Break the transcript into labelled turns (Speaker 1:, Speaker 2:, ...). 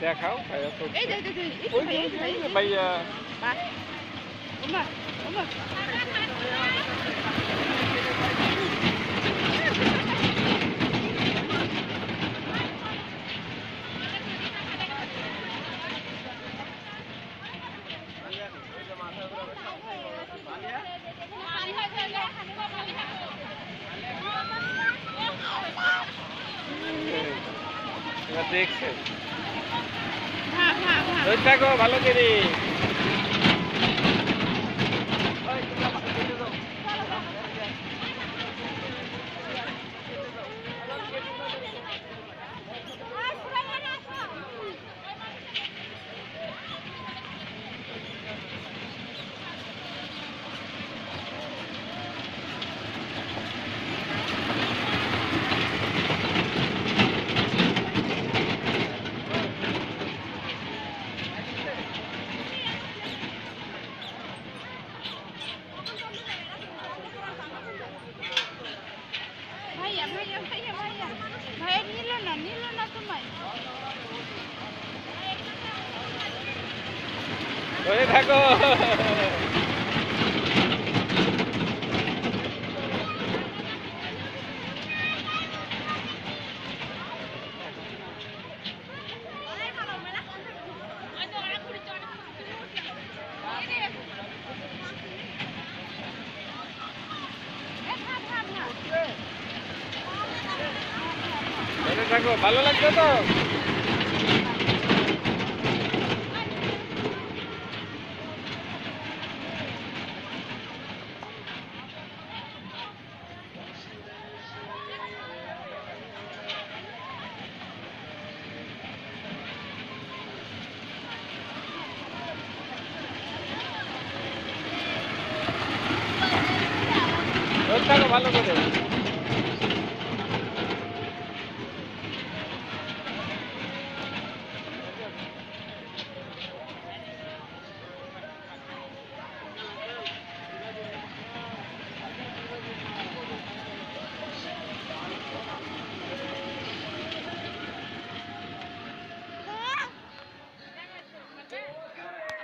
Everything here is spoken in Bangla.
Speaker 1: xe khấu phải tôi Ê, đi,
Speaker 2: đi, đi, ít
Speaker 1: đi, đi, đi. Bây giờ... Đúng rồi, đúng rồi. Hãy subscribe cho kênh Ghiền Mì Gõ Để không bỏ lỡ những
Speaker 2: video hấp dẫn
Speaker 1: থাকো ভালো করে। ধরে থাকো। থাম, থাম। ধরে থাকো। ভালো লাগছে তো? ভালো করে।